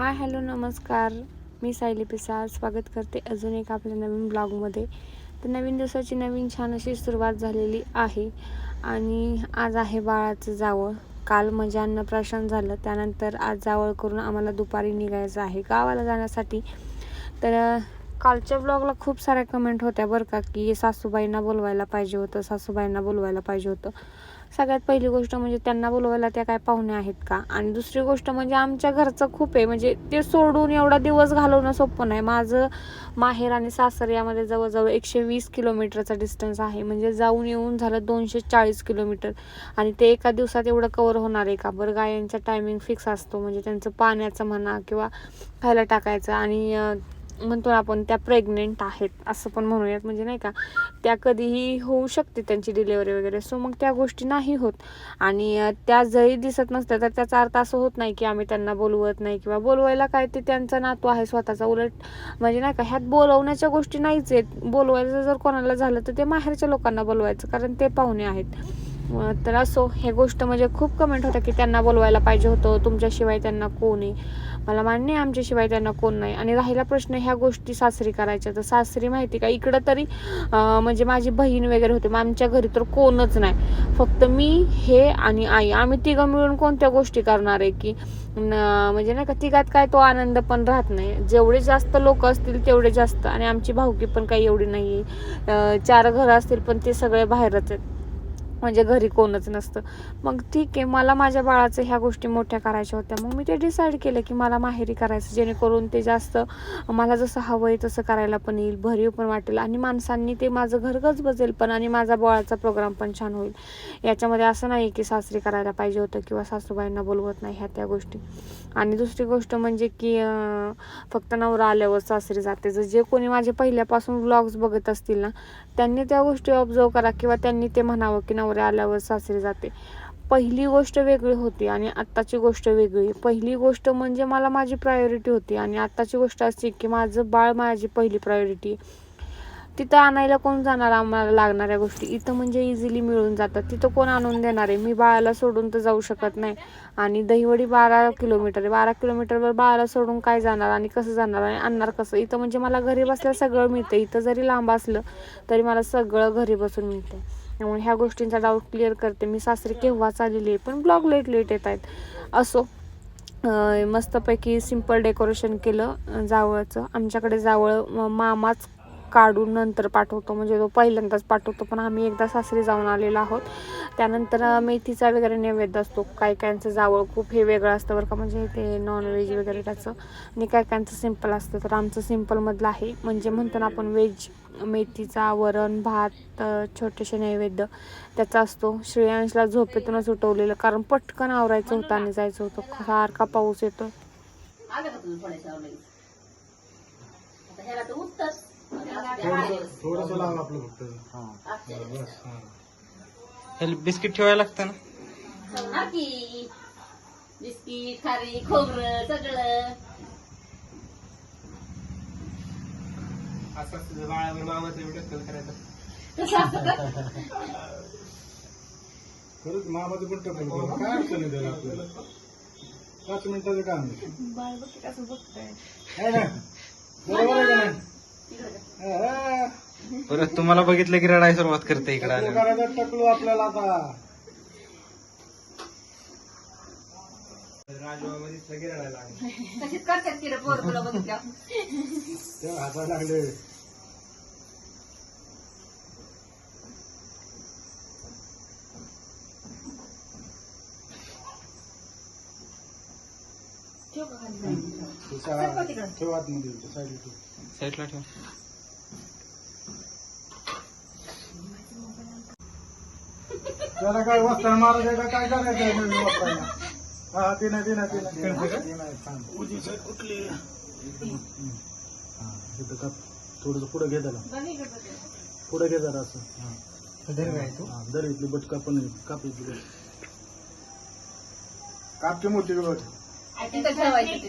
Hi hello नमस्कार. मी सायली पिसाळ. स्वागत करते अजून एक आपल्या नवीन ब्लॉगमध्ये. तर नवीन दिवसाची नवीन छान अशी सुरुवात झालेली आहे. आणि आज आहे बाळाचं जावळ. काल म्हणजे अन्नप्राशन झालं. त्यानंतर आज जावळ करून आम्हाला दुपारी निघायचं आहे. गावाला जाण्यासाठी. तर कालच्या ब्लॉगला खूप साऱ्या कमेंट होत्या बरं का की सासूबाईंना बोलवायला पाहिजे होतं सासूबाईंना बोलवायला पाहिजे होतं. सगळ्यात पहिली गोष्ट म्हणजे त्यांना बोलवायला त्या काय पाहुणे आहेत का? आणि दुसरी गोष्ट म्हणजे आमच्या घरचं खूप आहे म्हणजे ते सोडून एवढा दिवस घालवणं सोपं नाही. माझं माहेर आणि सासर यामध्ये जवळजवळ एकशे वीस किलोमीटरचा डिस्टन्स आहे. म्हणजे जाऊन येऊन झालं दोनशे चाळीस किलोमीटर. आणि ते एका दिवसात एवढं कवर होणार आहे का? बरं गायांचा टायमिंग फिक्स असतो. म्हणजे त्यांचं पाण्याचं म्हणा किंवा खायला टाकायचं. आणि म्हणतो आपण त्या प्रेग्नेंट आहेत असं पण म्हणूयात. म्हणजे नाही का त्या कधीही होऊ शकते त्यांची डिलेवरी वगैरे. सो मग त्या गोष्टी नाही होत. आणि त्या जरी दिसत नसत्या तर त्याचा अर्थ असं होत नाही की आम्ही त्यांना बोलवत नाही किंवा बोलवायला काय ते त्यांचा नातू आहे स्वतःचा. उलट म्हणजे नाही का ह्यात बोलवण्याच्या गोष्टी नाहीच आहेत. बोलवायचं जर कोणाला झालं तर ते माहेरच्या लोकांना बोलवायचं कारण ते पाहुणे आहेत. तर असो हे गोष्ट म्हणजे खूप कमेंट होत्या की त्यांना बोलवायला पाहिजे होतं. तुमच्याशिवाय त्यांना कोणी मला मान्य आहे आमच्याशिवाय त्यांना कोण नाही. आणि राहिला प्रश्न ह्या गोष्टी सासरी करायच्या. तर सासरी माहिती का इकडं तरी म्हणजे माझी बहीण वगैरे होते. मग आमच्या घरी तर कोणच नाही. फक्त मी हे आणि आई. आम्ही तिघं मिळून कोणत्या गोष्टी करणार आहे की म्हणजे नाही का तिघात काय तो आनंद पण राहत नाही. जेवढे जास्त लोक असतील तेवढे जास्त. आणि आमची भावकी पण काही एवढी नाही आहे चार घरं असतील पण ते सगळे बाहेरच आहेत. म्हणजे घरी कोणच नसतं. मग ठीक आहे मला माझ्या बाळाचं ह्या गोष्टी मोठ्या करायच्या होत्या. मग मी ते डिसाईड केलं की मला माहेरी करायचं जेणेकरून ते जास्त मला जसं हवं आहे तसं करायला पण येईल भरीव पण वाटेल आणि माणसांनी ते माझं घरगच बजेल पण आणि माझा बाळाचा प्रोग्राम पण छान होईल. याच्यामध्ये असं नाही की सासरी करायला पाहिजे होतं किंवा सासूबाईंना बोलवत नाही ह्या त्या गोष्टी. आणि दुसरी गोष्ट म्हणजे की फक्त नवरा आल्यावर सासरी जाते. जर जे कोणी माझे पहिल्यापासून व्लॉग्स बघत असतील ना त्यांनी त्या गोष्टी ऑब्झर्व करा किंवा त्यांनी ते म्हणावं की नवरा आल्यावर सासरी जाते. पहिली गोष्ट वेगळी होती आणि आत्ताची गोष्ट वेगळी. पहिली गोष्ट म्हणजे मला माझी प्रायोरिटी होती आणि आत्ताची गोष्ट अशी की माझं बाळ माझी पहिली प्रायोरिटी तिथं आणायला कोण जाणार आम्हाला लागणाऱ्या गोष्टी? इथं म्हणजे इझिली मिळून जातात. तिथं कोण आणून देणार आहे? मी बाळाला सोडून तर जाऊ शकत नाही. आणि दहीवडी बारा किलोमीटर आहे. बारा किलोमीटरवर बाळाला सोडून काय जाणार आणि कसं जाणार आणि आणणार कसं? इथं म्हणजे मला घरी बसल्या सगळं मिळतं. इथं जरी लांब असलं तरी मला सगळं घरी बसून मिळतं. त्यामुळे ह्या गोष्टींचा डाऊट क्लिअर करते. मी सासरी केव्हाच आलेली आहे पण ब्लॉग लेट लेट येत आहेत. असो मस्तपैकी सिंपल डेकोरेशन केलं जावळचं. आमच्याकडे जावळ मामाच काढून नंतर पाठवतो. म्हणजे तो पहिल्यांदाच पाठवतो पण आम्ही एकदा सासरी जाऊन आलेलो आहोत. त्यानंतर मेथीचा वगैरे नैवेद्य असतो. काही काहींचं जावळ खूप हे वेगळं असतं बरं का. म्हणजे ते नॉनव्हेज वगैरे त्याचं. आणि काही काहींचं सिंपल असतं. तर आमचं सिम्पलमधलं आहे. म्हणजे म्हणतो ना आपण व्हेज मेथीचा वरण भात छोटेसे नैवेद्य त्याचा असतो. श्रेयांशला झोपेतूनच उठवलेलं. कारण पटकन आवरायचं होतं आणि जायचं होतं. सारखा पाऊस येतो. थोडस लाव आपलं फक्त. हा बिस्किट ठेवायला लागतं ना? की. बिस्किट खारी खोबरं सगळं. असं असतं बाळा मामाचं एवढं कल करायचं कसं असतं का? खरंच मामाचं पण काय अडचण आहे त्याला आपल्याला? पाच मिनिटाचं काम आहे. है ना? बरोबर आहे का नाही? हा, परत तुम्हाला बघितलं की रडायला सुरुवात करते इकडे टकलू आल्यावर. करायचं टकलू आपल्याला आता. राजवामध्ये सगळे रडायला लागले. तशीच करतात की रे पोर तुला बघितलं तेव्हा हसायला लागले. ठेव आतमध्ये साईडला ठेव. साईडला ठेव. त्याला काय वस्त्र मारायचं का काय करायचं आहे नवीन वस्त्राला हा ते नाही ते नाही ते नाही ते नाही थांब उजी साईड कुठली? हा तिथं का थोडस पुढे घे त्याला पुढे घे जरा असं. हा. हा, दर इथली बटका पण आहे. काप इथली कापची मोठी बट तिथं. ठेवायचं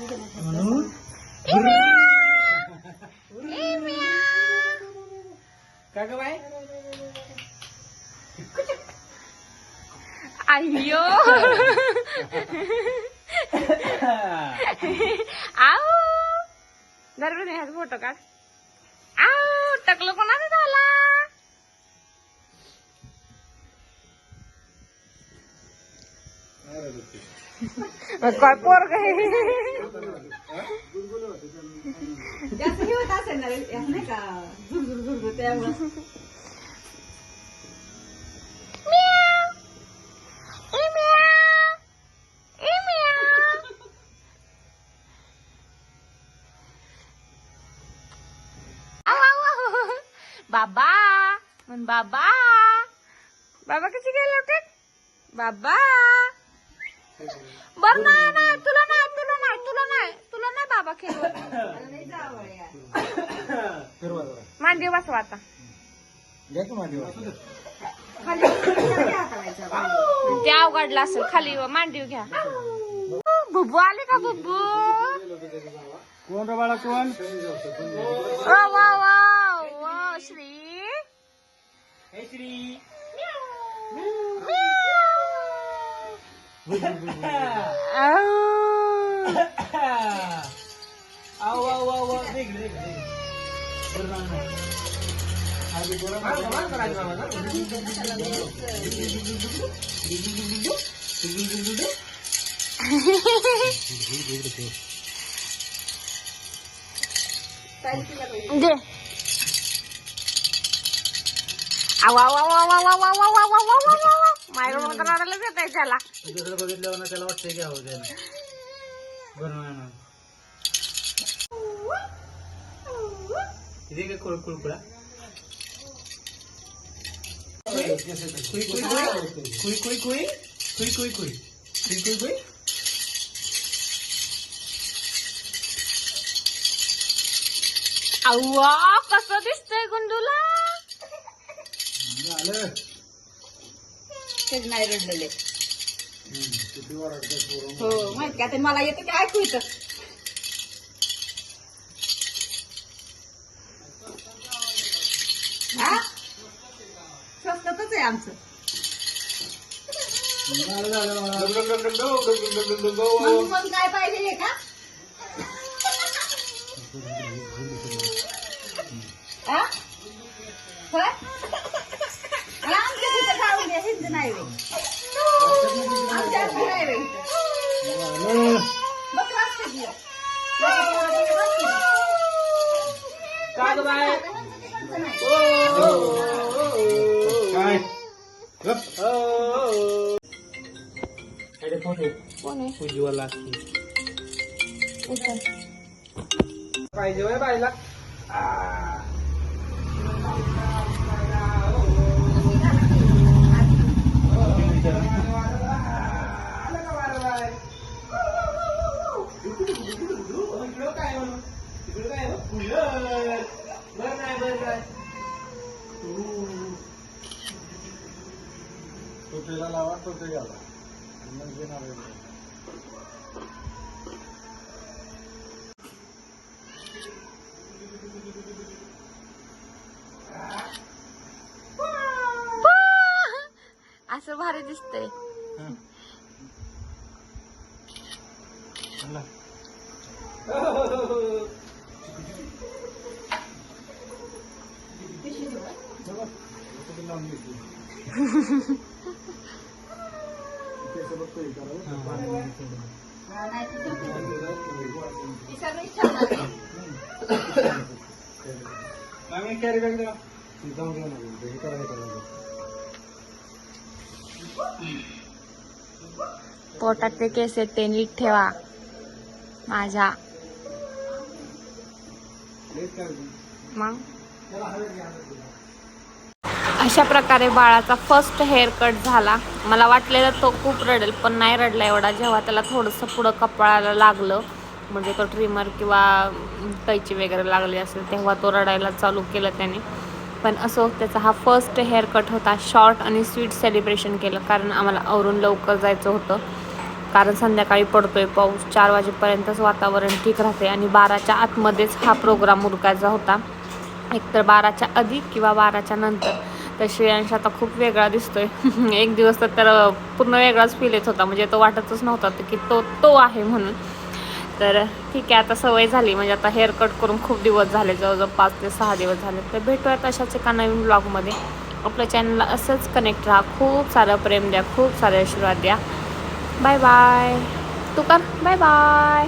म्हणून का ग बाय अय्यो आऊ! दररोज फोटो काढ आऊ टकलं कोणाचा झाला काय पोरग जास्त हे होत असेल ना रे, असं नाही का झुरझुर झुरझुर त्यामुळं बाबा म्हण बाबा. बाबा कशी गेले होते? बाबा. बर नाही नाही तुला नाही तुला नाही तुला नाही तुला नाही बाबा यार. फिरवा जरा. मांडीव बसवा. आता घ्या की. ते अवघडलं असेल खाली मांडीव घ्या. बुब्बू आले का बुब्बू कोण रे बाळा कोण? वा वा वा वा श्री. आऊ. दे आवा वा वा वा वा वा वा वा वा वा वा वा वा मायरो रडायलाच येत आहे त्याला. दुसरं बघितल्यावर ना त्याला वाटतंय की नाही. ना इथे काय कुळ कुळकुळा? कुई कुई कुई कुई कुई कुई कुई कुई कुई कुई कुई अव्वा कसं दिसतंय गुंडूला? झालं. तेच नाही रडलेले किती वरडतात पोरं. हो माहीत का ते मला येतं ते ऐकू येतं हा स्वस्तातच आहे आमचं. मग मग काय पाहिजे हे का हा? होय? हिंद नाही वे आमच्या आमची नाही वे मग त्रास किती काय उज्ज्वला पाहिजे बायला दाखवतो याला. मग देणार आहे. असं भारी दिसतंय. आम्ही कॅरी बॅग द्या जाऊन हे पोटातले केस आहेत ते नीट ठेवा. माझ्या. मग त्याला हवे की आता तुला. अशा प्रकारे बाळाचा फर्स्ट हेअर कट झाला. मला वाटलेलं तो खूप रडेल पण नाही रडला एवढा. जेव्हा त्याला थोडंसं पुढं कपाळाला लागलं म्हणजे तो ट्रिमर किंवा कैची वगैरे लागली असेल तेव्हा तो रडायला चालू केलं त्याने. पण असो त्याचा हा फर्स्ट हेअर कट होता. शॉर्ट आणि स्वीट सेलिब्रेशन केलं कारण आम्हाला आवरून लवकर जायचं होतं. कारण संध्याकाळी पडतोय पाऊस. चार वाजेपर्यंतच वातावरण ठीक राहते आणि बाराच्या आतमध्येच हा प्रोग्राम उरकायचा होता. एकतर बाराच्या आधी किंवा बाराच्या नंतर. तर श्रेयांश आता खूप वेगळा दिसतोय. एक दिवस तर त्याला पूर्ण वेगळाच फील येत होता. म्हणजे तो वाटतच नव्हता की तो तो आहे म्हणून. तर ठीक आहे आता सवय झाली. म्हणजे आता हेअर कट करून खूप दिवस झाले. जवळजवळ पाच ते सहा दिवस झाले. तर भेटूयात अशाच एका नवीन ब्लॉगमध्ये आपल्या चॅनलला असंच कनेक्ट राहा. खूप सारं प्रेम द्या. खूप सारे आशीर्वाद द्या. बाय बाय तू कर बाय बाय